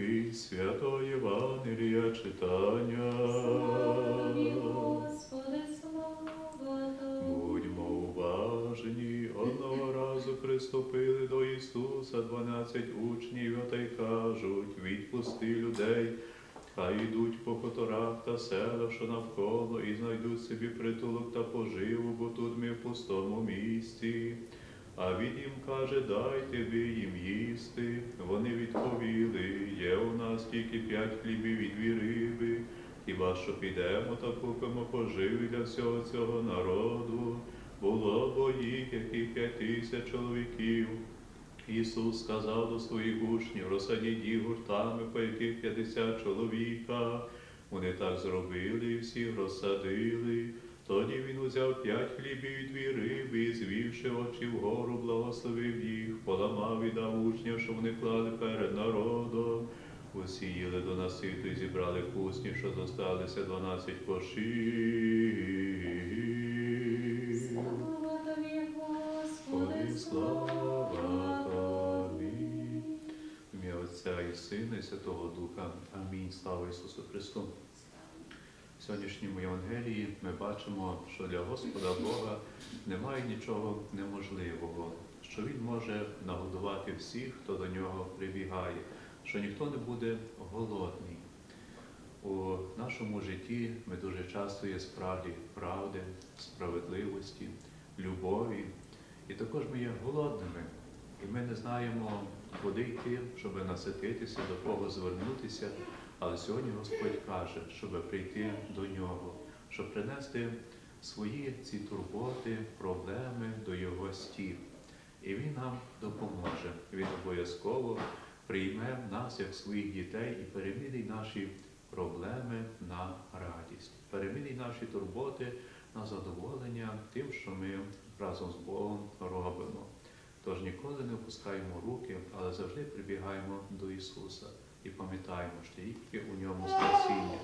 уривки святого Євангелія читання. Славі, Господи, слава. Будьмо уважні, одного разу приступили до Ісуса дванадцять учнів, та й кажуть, відпусти людей, хай йдуть по хуторах та селах, що навколо, і знайдуть собі притулок та поживу, бо тут ми в пустому місці. А він їм каже, дайте ви їм їсти. Вони відповіли, є у нас тільки п'ять хлібів і дві риби. Хіба що підемо та купимо поживи для всього цього народу? Було бо їх, яких п'ять тисяч чоловіків. Ісус сказав до своїх учнів, розсадіть їх гуртами, по яких п'ятдесят чоловіка. Вони так зробили і всіх розсадили. Тоді він узяв п'ять хлібів і дві риби, і звівши очі вгору, благословив їх, поламав і дав учням, що вони клали перед народом. Усі їли до наситу і зібрали кусні, що зосталися дванадцять кошів. Слава Тобі, Господи, Господи, слава слава Тобі. Тобі. В ім'я Отця і Сина, і Святого Духа. Амінь. Слава Ісусу Христу. Сьогоднішньому Євангелії ми бачимо, що для Господа Бога немає нічого неможливого, що Він може нагодувати всіх, хто до нього прибігає, що ніхто не буде голодний. У нашому житті ми дуже часто є справді правди, справедливості, любові, і також ми є голодними, і ми не знаємо, куди йти, щоб насититися, до кого звернутися. Але сьогодні Господь каже, щоб прийти до нього, щоб принести свої ці турботи, проблеми до Його стів. І Він нам допоможе. Він обов'язково прийме нас як своїх дітей і перемінить наші проблеми на радість, перемінить наші турботи на задоволення тим, що ми разом з Богом робимо. Тож ніколи не опускаємо руки, але завжди прибігаємо до Ісуса і пам'ятаємо, що тільки у ньому спасіння.